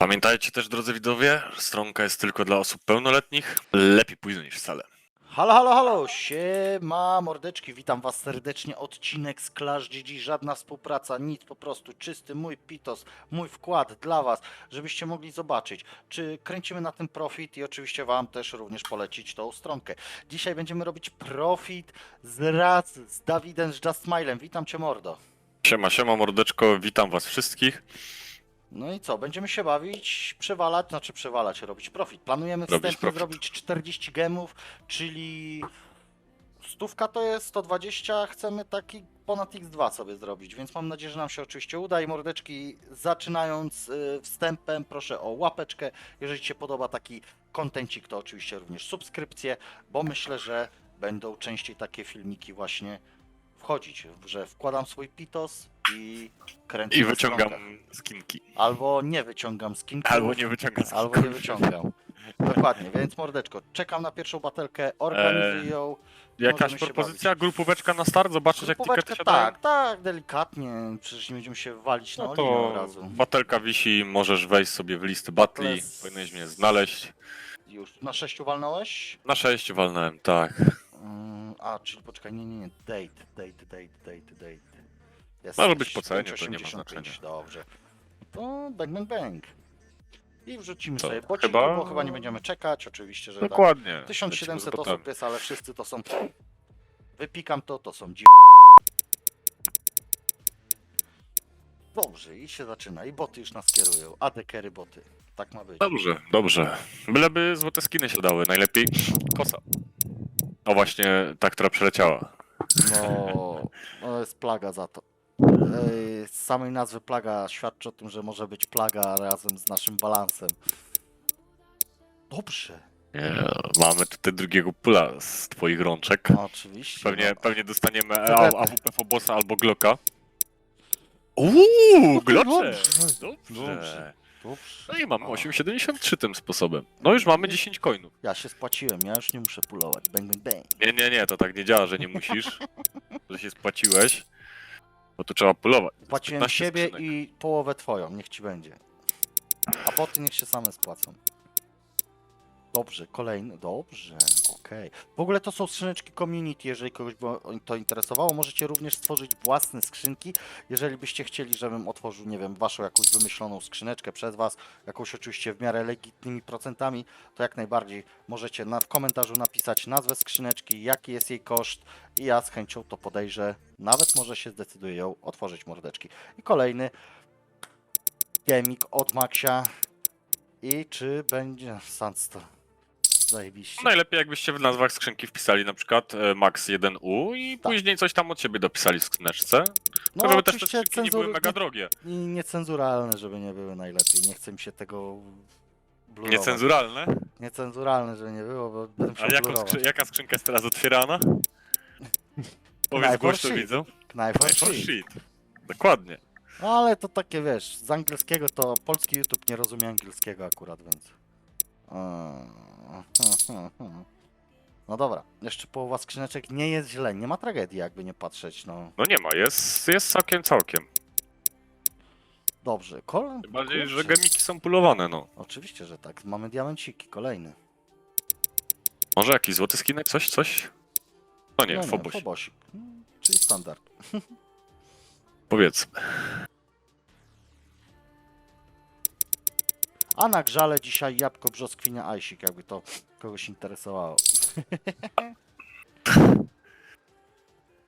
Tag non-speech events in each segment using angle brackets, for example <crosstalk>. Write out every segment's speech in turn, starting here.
Pamiętajcie też, drodzy widzowie, stronka jest tylko dla osób pełnoletnich. Lepiej późno niż wcale. Halo, halo, halo, siema mordeczki, witam was serdecznie, odcinek z Clash GG, żadna współpraca, nic, po prostu czysty mój pitos, mój wkład dla was, żebyście mogli zobaczyć, czy kręcimy na tym profit i oczywiście wam też również polecić tą stronkę. Dzisiaj będziemy robić profit z raz z Dawidem, z Just Smilem, witam cię mordo. Siema, siema, mordeczko, witam was wszystkich. No i co, będziemy się bawić, przewalać, znaczy przewalać, robić profit. Planujemy Robić wstępnie profit. zrobić 40 gemów, czyli stówka to jest 120, chcemy taki ponad x2 sobie zrobić, więc mam nadzieję, że nam się oczywiście uda i mordeczki, zaczynając y, wstępem, proszę o łapeczkę, jeżeli Ci się podoba taki kontencik, to oczywiście również subskrypcję, bo myślę, że będą częściej takie filmiki właśnie wchodzić, że wkładam swój pitos i kręcę I wyciągam skinki. Albo nie wyciągam skinków, Albo nie wyciągam skinki. albo nie wyciągam. Dokładnie, więc mordeczko, czekam na pierwszą batelkę, organizuj Eee, ją. Jakaś możemy się propozycja? Grupóweczka na start? Zobaczyć jak tikety się dają? tak, tak, delikatnie, przecież nie będziemy się walić na No od to razu. batelka wisi, możesz wejść sobie w listy batli, Battles. powinieneś mnie znaleźć. Już na sześciu walnąłeś? Na 6 walnąłem, tak. Mm, a, czyli poczekaj, nie, nie, nie, date, date, date, date, date. Jest Może być po cenie, to nie ma 5,85, znaczenia. Dobrze. To bang, bang, bang. I wrzucimy To sobie bociki, chyba- bo chyba nie będziemy czekać, oczywiście, że tak. Dokładnie. 1700 Lecimy z botami. osób jest, ale wszyscy to są. Wypikam to, to są dzi. Dobrze, i się zaczyna. I boty już nas kierują. Adekery boty. Tak ma być. Dobrze, dobrze. Byleby złote skiny się dały, najlepiej kosa. O właśnie, ta, która przeleciała. No, no jest plaga za to. Z samej nazwy plaga świadczy o tym, że może być plaga razem z naszym balansem. Dobrze. Nie, mamy tutaj drugiego pula z twoich rączek. No, oczywiście. Pewnie, no. pewnie dostaniemy AWP Fobosa albo Glocka. Uuu, Glocze! Dobrze. Dobrze. Dobrze. No i mamy A. 8,73 tym sposobem. No już mamy 10 coinów. Ja się spłaciłem, ja już nie muszę pulować. Bang, bang, bang. Nie, nie, nie, to tak nie działa, że nie musisz, <laughs> że się spłaciłeś. Bo tu trzeba pulować. To jest Płaciłem 15 siebie skrzynek. i połowę twoją, niech ci będzie. A boty niech się same spłacą. Dobrze, kolejny, dobrze, okej. W ogóle to są skrzyneczki community, jeżeli kogoś by to interesowało. Możecie również stworzyć własne skrzynki, jeżeli byście chcieli, żebym otworzył, nie wiem, waszą jakąś wymyśloną skrzyneczkę przez was, jakąś oczywiście w miarę legitnymi procentami, to jak najbardziej możecie na, w komentarzu napisać nazwę skrzyneczki, jaki jest jej koszt i ja z chęcią to podejrzę, nawet może się zdecyduję ją otworzyć mordeczki. I kolejny gemik od Maxia. I czy będzie Sandstorm? Zajebiście. Najlepiej jakbyście w nazwach skrzynki wpisali na przykład e, Max 1U i Tak. później coś tam od siebie dopisali w skrzyneczce. No żeby też te oczywiście skrzynki nie były cenzury- mega drogie. nie, i niecenzuralne, żeby nie były najlepiej. Nie chcę mi się tego blurować. Niecenzuralne. Niecenzuralne, żeby nie było, bo będę A musiał jaką blurować. skrzy- jaka skrzynka jest teraz otwierana? Powiedz Knife or głośno shit. widzą. Knife or Knife or shit. Dokładnie. No ale to takie wiesz, z angielskiego to polski YouTube nie rozumie angielskiego akurat, więc. Eee, <laughs> No dobra, jeszcze połowa skrzyneczek nie jest źle, nie ma tragedii jakby nie patrzeć, no. No nie ma, jest, jest całkiem, całkiem. Dobrze, kol... Tym bardziej, że gemiki są pulowane, no. Oczywiście, że tak. Mamy diamenciki, kolejny. Może jakiś złoty skinek, coś, coś? No nie, no Foboś. Fobosik. Hmm, Czyli standard. <laughs> Powiedzmy. A na grzale dzisiaj jabłko brzoskwinia Ajsik, jakby to kogoś interesowało.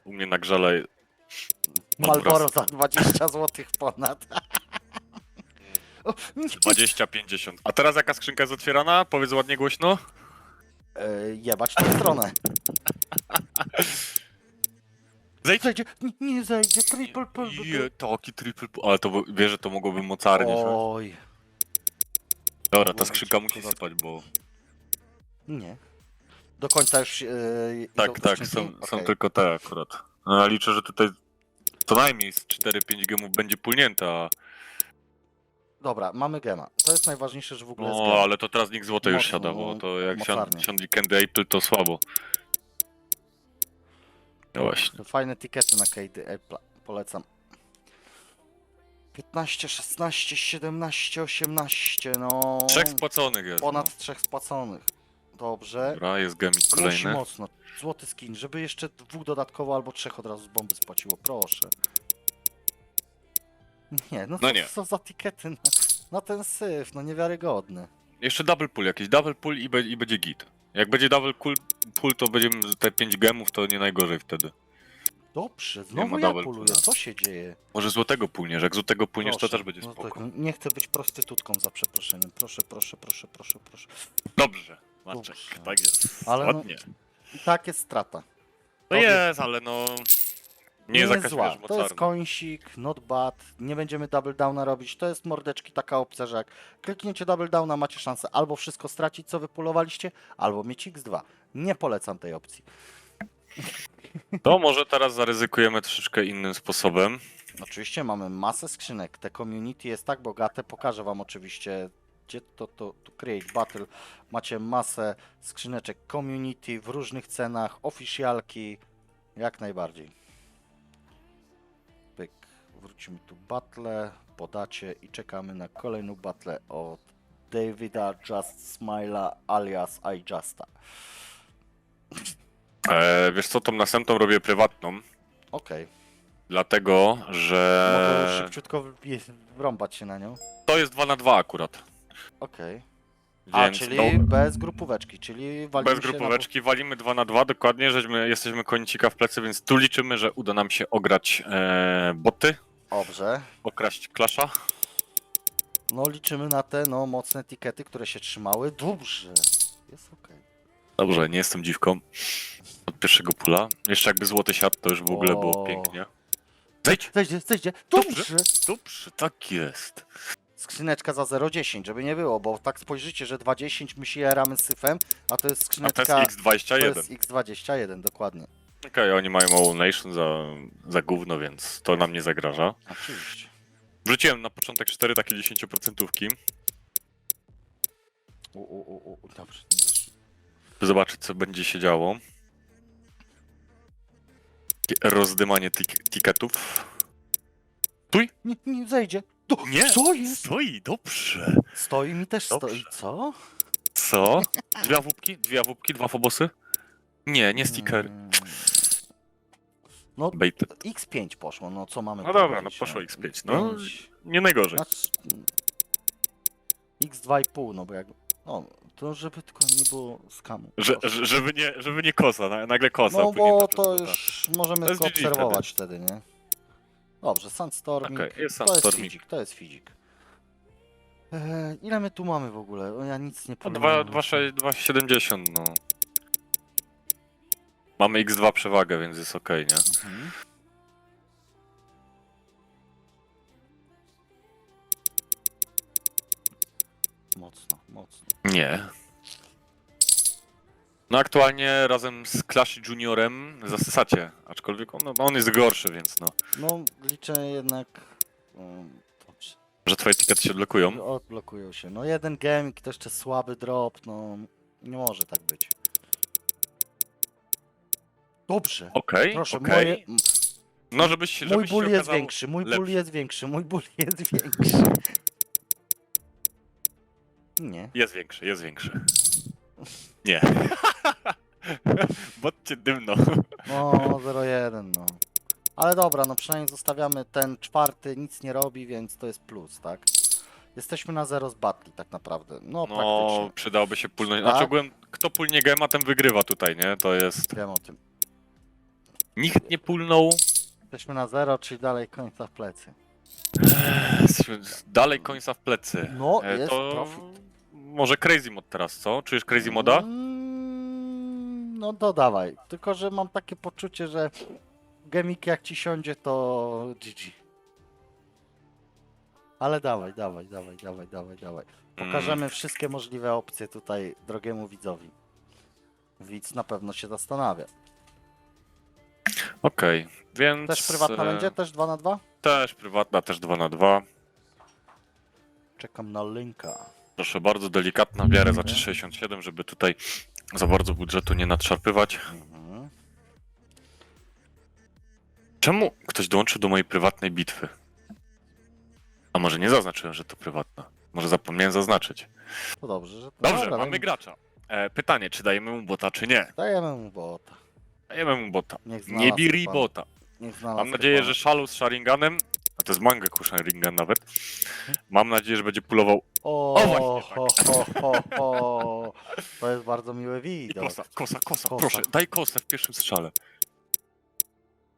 U mnie na grzale <laughs> Malboro za 20 zł ponad. O, nie. 20-50. A teraz jaka skrzynka jest otwierana? Powiedz ładnie głośno. E, jebać tę stronę. <laughs> Zejdź. Zajdzie, nie, nie zajdzie, triple pull. Je, taki triple pull. Ale to by- wiesz, że to mogłoby mocary nie Oj, Dobra, ta skrzynka musi sypać, bo... nie. Do końca już. Idą Tak, tak, skrzynki? są, są Okej. tylko te akurat. No, ja liczę, że tutaj co najmniej z 4-5 gemów będzie pulnięte, a... Dobra, mamy gema. To jest najważniejsze, że w ogóle jest No, gem. ale to teraz nikt złote już Mocno, siada, bo to jak mocarnie. siąd, siądli Candy Apple, to słabo. No właśnie. Fajne tikety na Kate Apple. Polecam. 15, 16, 17, 18, no. Trzech spłaconych jest. Ponad trzech spłaconych. Dobrze. No. Dobra, jest gaming Musi kolejny. mocno. Złoty skin, żeby jeszcze dwóch dodatkowo albo trzech od razu z bomby spłaciło, proszę. Nie, no, No co, nie. co za tikety na, na ten syf, no niewiarygodne. Jeszcze double pull jakiś, double pull i, be, i będzie git. Jak będzie double pull, pull, to będziemy te 5 gemów, to nie najgorzej wtedy. Dobrze, znowu ja double pulla. co się dzieje? Może złotego pulniesz, jak złotego pulniesz, to Proszę, też będzie no spoko. tak, nie chcę być prostytutką za przeproszeniem, proszę, proszę, proszę, proszę, proszę. Dobrze, Maczek, Dobrze. tak jest. Ale no- Ładnie. I tak jest strata. To jest, ale no... Nie jest jakaś zła. wiesz, To jest mocarna. końsik, not bad. Nie będziemy double downa robić. To jest mordeczki taka opcja, że jak klikniecie double downa, macie szansę albo wszystko stracić, co wypulowaliście, albo mieć x2. Nie polecam tej opcji. To może teraz zaryzykujemy troszeczkę innym sposobem. Oczywiście mamy masę skrzynek. Te community jest tak bogate. Pokażę wam oczywiście, gdzie to, to, to create battle. Macie masę skrzyneczek community w różnych cenach, oficjalki, jak najbardziej. Pyk, wrócimy tu battle, podacie i czekamy na kolejną battle od Davida Just Smila alias I Justa. E, wiesz co, tą następną robię prywatną, Okej, dlatego, mogę że szybciutko wbie- wrąbać się na nią. to jest 2 na 2 akurat. Okej. A, Więc czyli no, bez grupóweczki, czyli walimy bez się na- grupóweczki walimy 2 na 2 dokładnie, żeśmy, jesteśmy konicika w plecy, więc tu liczymy, że uda nam się ograć e, boty, Dobrze. okraść klasza. No liczymy na te no mocne etykiety, które się trzymały. Dobrze. Jest okej. Dobrze, nie jestem dziwką. Od pierwszego pula. Jeszcze jakby złoty siat, to już w ogóle było O. pięknie. Zejdź! Zejdzie, zejdzie. Dobrze. Dobrze. Tak jest. Skrzyneczka za 0,10, żeby nie było, bo tak spojrzycie, że 2,10 my się jaramy z syfem, a to jest A to skrzyneczka... jest X21. to jest X21, dokładnie. Okej, oni mają All Nation za, za gówno, więc to nam nie zagraża. Oczywiście. Wrzuciłem na początek 4 takie 10%, U, u, u, u, dobrze. Zobaczyć co będzie się działo. Rozdymanie tik- tiketów. Nie, nie zejdzie. Do, Nie. Jest? Stoi, dobrze. Stoi mi też Dobrze. stoi. Co? Co? Dwie awupki? Dwie awupki? Dwa fobosy? Nie, nie sticker. Mm. No, Bait. X5 poszło, no co mamy No dobra, no poszło X5. No, nie najgorzej. Znaczy, mm, X2,5, no bo jak. No, to żeby tylko nie było skamu. Że, żeby, nie, żeby nie kosa, na- nagle kosa. no później bo to tak. już możemy To jest tylko GG obserwować wtedy. nie? Dobrze, Sandstorming. Okej, jest To jest Sandstorming. Fidzik, to jest Fidzik. Eee, ile my tu mamy w ogóle? O, ja nic nie No, pamiętam. 2,70 no. Mamy X2 przewagę, więc jest ok, nie? Mhm. Nie. No aktualnie razem z Clash Juniorem zasysacie, aczkolwiek on, no, on jest gorszy, więc no. No, liczę jednak. Um, dobrze. Że twoje tikety się odblokują. Odblokują się. No, jeden gaming, to jeszcze słaby drop. No, nie może tak być. Dobrze. Okej, Proszę, okej. moje, No żebyś, żebyś mój ból się jest okazało... większy, mój ból lepszy. jest większy, mój ból jest większy. Nie. Jest większy, jest większy. Nie. <laughs> Bot cię dymno. No, 0-1, no. Ale dobra, no przynajmniej zostawiamy ten czwarty, nic nie robi, więc to jest plus, tak? Jesteśmy na 0 z battle tak naprawdę. No, No, praktycznie. przydałoby się pulnąć. Tak? Znaczy ogółem, kto pulnie gema, ten wygrywa tutaj, nie? To jest... Wiem o tym. Nikt nie pulnął. Jesteśmy na 0, czyli dalej końca w plecy. Jesteśmy Dalej końca w plecy. No, E, jest profit. Może Crazy Mod teraz, co? Czujesz Crazy Moda? Mm, no to dawaj. Tylko, że mam takie poczucie, że gemik jak ci siądzie, to GG. Ale dawaj, dawaj, dawaj, dawaj, dawaj, dawaj. Pokażemy Mm. wszystkie możliwe opcje tutaj drogiemu widzowi. Widz na pewno się zastanawia. Okej, więc... Też prywatna e, będzie? Też 2 na 2 Też prywatna, też 2 na 2 Czekam na linka. Proszę bardzo, delikatna w miarę za 3,67, żeby tutaj za bardzo budżetu nie nadszarpywać. Mhm. Czemu ktoś dołączył do mojej prywatnej bitwy? A może nie zaznaczyłem, że to prywatna? Może zapomniałem zaznaczyć. To dobrze, że... Dobrze, Dobra, mamy dajmy- gracza. E, pytanie, czy dajemy mu bota, czy nie? Dajemy mu bota. Dajemy mu bota. Niech znalazł Nie biri pan. bota. Niech znalazł Mam nadzieję, że Shalu z Sharinganem, a to jest manga ku Sharingan nawet, mam nadzieję, że będzie pulował O, O, właśnie tak. ho, ho, ho, ho. To jest bardzo miły i widok. kosa, kosa, kosa, Kosa. proszę, daj kosę w pierwszym strzale.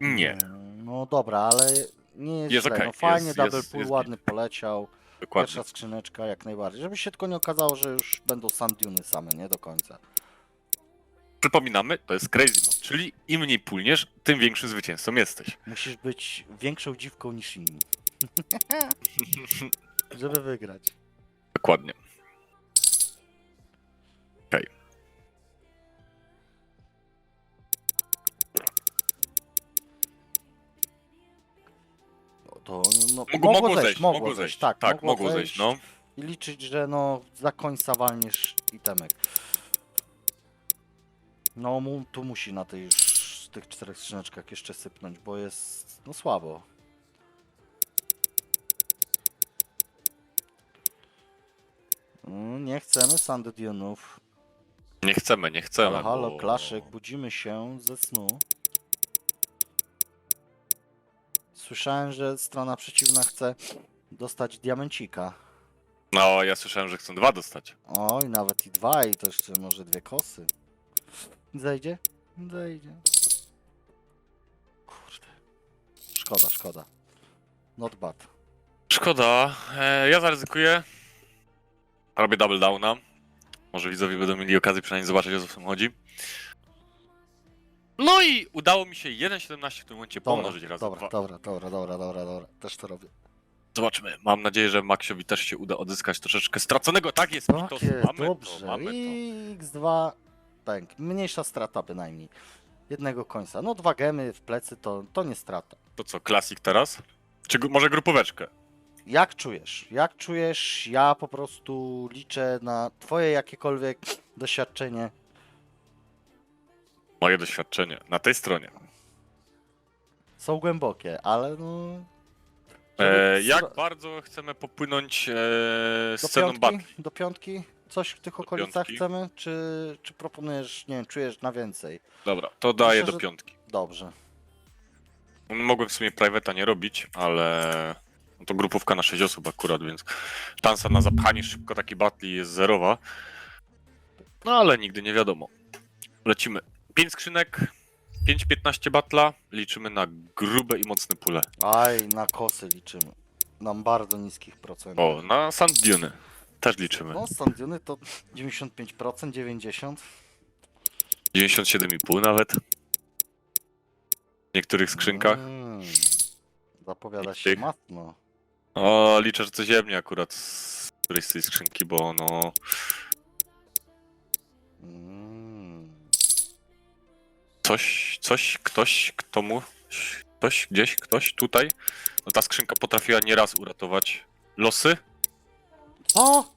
Nie, No dobra, ale nie jest, Jest źle. okej, no fajnie, jest- double jest- pull jest ładny poleciał. dokładnie. Pierwsza skrzyneczka jak najbardziej. Żeby się tylko nie okazało, że już będą sand duny same, nie do końca. Przypominamy, to jest Crazy Mode, czyli im mniej pulniesz, tym większym zwycięzcą jesteś. Musisz być większą dziwką niż inni. <laughs> Żeby wygrać. Dokładnie. Okej. No to no, Mogło, mogło zejść, mogło zejść. tak, tak mogło zejść, no. I liczyć, że no za końca walniesz itemek. No mu, tu musi na tej tych czterech skrzyneczkach jeszcze sypnąć, bo jest no słabo. Mm, Nie chcemy Sandy Dune'ów. Nie chcemy, nie chcemy. Halo, halo, bo- klaszek, budzimy się ze snu. Słyszałem, że strona przeciwna chce dostać diamencika. No, ja słyszałem, że chcą dwa dostać. Oj, nawet i dwa, i to jeszcze może dwie kosy. Zejdzie? Zejdzie. Kurde. Szkoda, szkoda. Not bad. Szkoda, e, ja zaryzykuję. Robię double downa. Może widzowie będą mieli okazję przynajmniej zobaczyć o co w tym chodzi. No i udało mi się 1.17 w tym momencie Dobra, pomnożyć razy dobra, dwa. dobra, dobra, dobra, dobra, dobra. Też to robię. Zobaczymy. Mam nadzieję, że Maxiowi też się uda odzyskać troszeczkę straconego. Tak jest, Tak Mitos. jest, mamy dobrze. to, mamy to. I X2 pęk. Mniejsza strata bynajmniej. Jednego końca. No dwa gemy w plecy to, to nie strata. To co, klasik teraz? Czy gru- może grupóweczkę? Jak czujesz? Jak czujesz? Ja po prostu liczę na twoje jakiekolwiek doświadczenie. Moje doświadczenie. Na tej stronie. Są głębokie, ale no... E, żeby- jak bardzo chcemy popłynąć e, do sceną piątki? Do piątki? Coś w tych okolicach piątki. chcemy? Czy, czy proponujesz, nie wiem, czujesz na więcej? Dobra, to daję Myślę, do że- piątki. Dobrze. Mogłem w sumie private'a nie robić, ale no to grupówka na 6 osób akurat, więc szansa na zapchanie szybko takiej batli jest zerowa. No ale nigdy nie wiadomo. Lecimy. 5 skrzynek, 5-15 batla, liczymy na grube i mocne pule. Aj, na kosy liczymy. Nam bardzo niskich procentów. O, na Sand Dune też liczymy. No, stadiony to 95%, 90%. 97,5 nawet. W niektórych skrzynkach. Mm, zapowiada się tych. mocno. O, liczę, że coś ziemnie akurat z którejś z tej skrzynki, bo no... Mm. coś, coś, ktoś, kto mu, ktoś, gdzieś, ktoś, tutaj, no ta skrzynka potrafiła nieraz uratować losy. Co?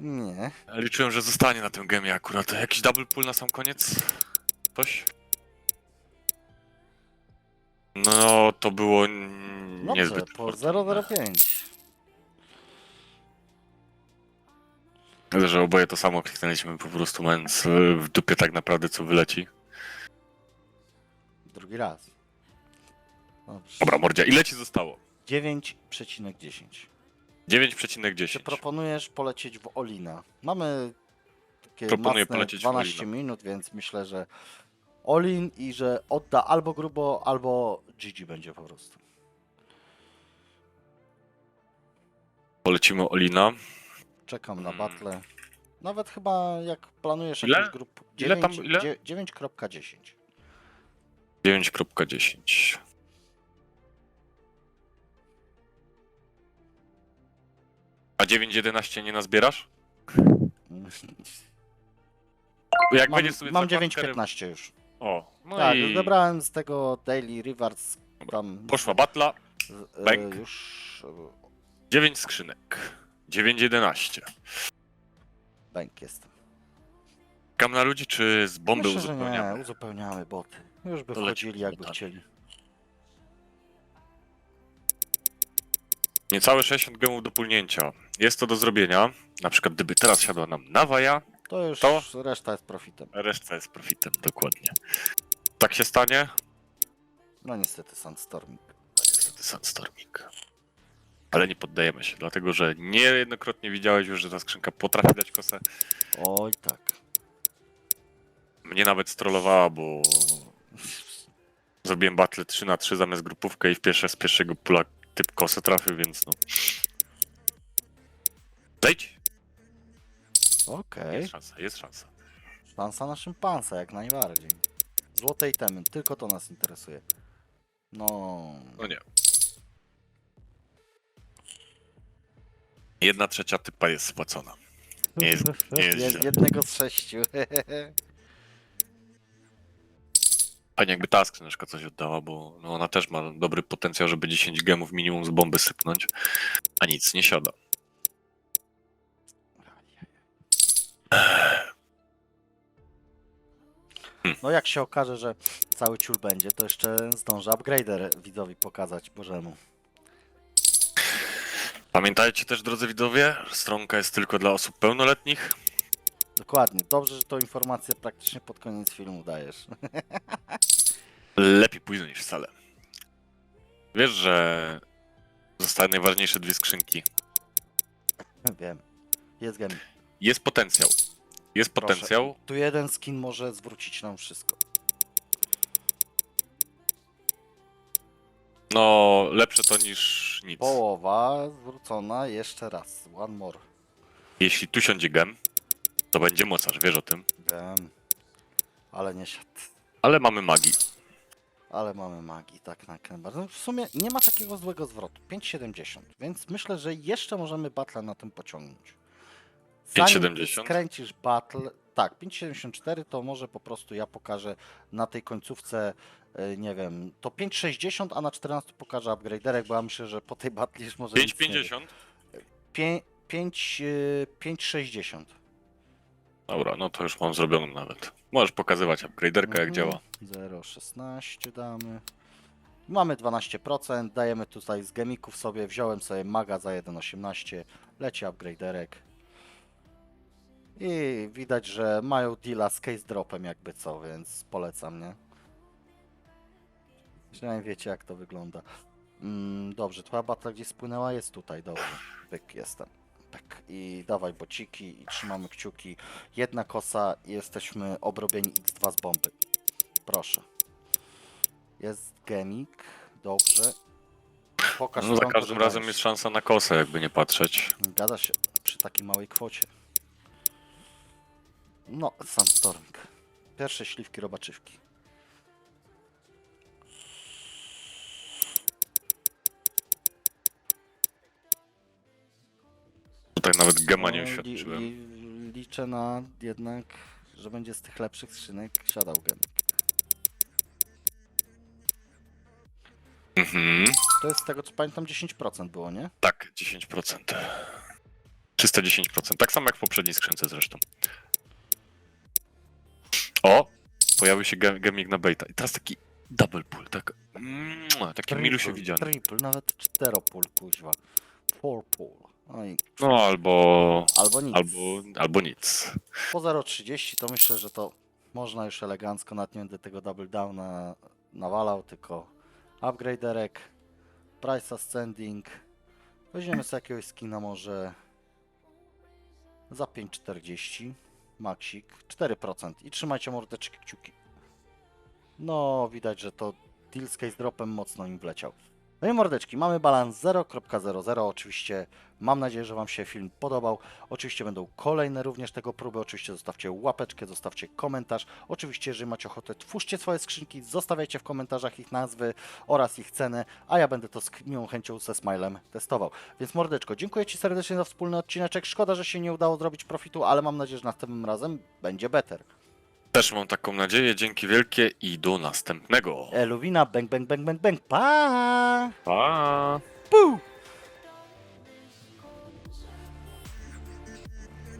Nie. Liczyłem, że zostanie na tym gemie akurat. Jakiś double pull na sam koniec? Ktoś? No, to było n- Dobrze, niezbyt po fortunne. 005. Widzę, że oboje to samo kliknęliśmy po prostu mając e, w dupie tak naprawdę co wyleci. Drugi raz. Dobrze. Dobra, mordzia, ile ci zostało? 9,10. Czy 9,10. proponujesz polecieć w Olina? Mamy takie Proponuję mocne polecieć w 12 Olina. minut, więc myślę, że Olin i że odda albo grubo, albo GG będzie po prostu. Polecimy Olina. Czekam na Mm. battle. Nawet chyba jak planujesz Ile? jakąś grupę. Ile tam- ile? 9.10. 9.10. 9.11 nie nazbierasz? Jak Mam, będziesz sobie mam zakładkę 9.15 już. O, no tak, i zebrałem z tego Daily Rewards tam poszła batla. e, Bank. już e, 9 skrzynek. 9.11. bank jest. Czekam na ludzi, czy z bomby Myślę, że uzupełniamy? nie, uzupełniamy boty. Już by To wchodzili jakby botami. chcieli. Niecałe 60 gemów do pulnięcia. Jest to do zrobienia. Na przykład gdyby teraz siadła nam Nawaja, To już To? reszta jest profitem. reszta jest profitem, dokładnie. Tak się stanie? No niestety Sandstorming. No niestety Sandstorming. Ale nie poddajemy się, dlatego że niejednokrotnie widziałeś już, że ta skrzynka potrafi dać kosę. Oj tak. Mnie nawet strollowała, bo <laughs> zrobiłem battle 3 na 3 zamiast grupówkę i w pierwsze z pierwszego pula typ kosę trafił, więc no. Zejdź! Okej. Jest szansa, jest szansa. Szansa na szympansa, jak najbardziej. Złote itemy, tylko to nas interesuje. No. No nie. Jedna trzecia typa jest spłacona. Nie jest, nie jest <laughs> źle. Jednego z sześciu. <laughs> Fajnie jakby ta skrzyneczka coś oddała, bo no ona też ma dobry potencjał, żeby 10 gemów minimum z bomby sypnąć, a nic nie siada. No jak się okaże, że cały ciul będzie, to jeszcze zdążę upgrader widzowi pokazać Bożemu. Pamiętajcie też, drodzy widzowie, stronka jest tylko dla osób pełnoletnich. Dokładnie. Dobrze, że tą informację praktycznie pod koniec filmu dajesz. <laughs> Lepiej późno niż wcale. Wiesz, że zostały najważniejsze dwie skrzynki. <laughs> Wiem. Jest game. Jest potencjał. Jest Proszę. potencjał. Tu jeden skin może zwrócić nam wszystko. No, lepsze to niż nic. Połowa zwrócona jeszcze raz. One more. Jeśli tu siądzie gem, to będzie mocarz, wiesz o tym. Wiem. Ale nie siadł. Ale mamy magii. Ale mamy magii, tak na krębar. No w sumie nie ma takiego złego zwrotu. 5,70. Więc myślę, że jeszcze możemy battle na tym pociągnąć. Zanim 5,70? skręcisz battle. Tak, 5,74 to może po prostu ja pokażę na tej końcówce, y, nie wiem, to 5,60, a na 14 pokażę upgraderek, bo ja myślę, że po tej battle już może. nic nie być. 5,50? Pię- pięć, y, 5,60. Dobra, no to już mam zrobioną nawet. Możesz pokazywać upgraderka jak Mhm. działa. 0,16 damy. Mamy 12%, dajemy tutaj z gemików sobie, wziąłem sobie maga za 1,18, leci upgraderek. I widać, że mają deala z case dropem jakby co, więc polecam, nie? Przynajmniej wiecie jak to wygląda. Mm, dobrze, twoja batla gdzieś spłynęła? Jest tutaj, dobrze. Pyk, jestem. I dawaj bociki i trzymamy kciuki. Jedna kosa i jesteśmy obrobieni x2 z bomby. Proszę. Jest gemik. Dobrze. Pokaż No za każdym razem jest szansa na kosę, jakby nie patrzeć. Gada się przy takiej małej kwocie. No, Sandstorming. Pierwsze śliwki robaczywki. Tutaj nawet gema nie No, li- li- liczę na jednak, że będzie z tych lepszych skrzynek siadał gemik. Mhm. To jest z tego co pamiętam 10% było, nie? Tak, 10%. 310%. Tak samo jak w poprzedniej skrzynce zresztą. O! Pojawił się gem- gemik na baita. I teraz taki double pull, tak. Mm, taki milusie widziany. Triple, nawet czteropól, kuźwa. Four pull. Oj, No albo. albo nic. Albo, albo nic. Po 0,30 to myślę, że to można już elegancko, nawet nie będę tego double downa nawalał, tylko upgraderek, price ascending. Weźmiemy sobie jakiegoś skina może za 5,40, maxik, 4% i trzymajcie mordeczki kciuki. No, widać, że to deal z case dropem mocno im wleciał. No i mordeczki, mamy balans 0.00. Oczywiście mam nadzieję, że Wam się film podobał. Oczywiście będą kolejne również tego próby. Oczywiście zostawcie łapeczkę, zostawcie komentarz. Oczywiście, jeżeli macie ochotę, twórzcie swoje skrzynki, zostawiajcie w komentarzach ich nazwy oraz ich cenę, a ja będę to z miłą chęcią ze smilem testował. Więc mordeczko, dziękuję Ci serdecznie za wspólny odcineczek. Szkoda, że się nie udało zrobić profitu, ale mam nadzieję, że następnym razem będzie better. Też mam taką nadzieję. Dzięki wielkie i do następnego. Eluwina, bang, bang, bang, bang, bang, pa! Pa! Puu!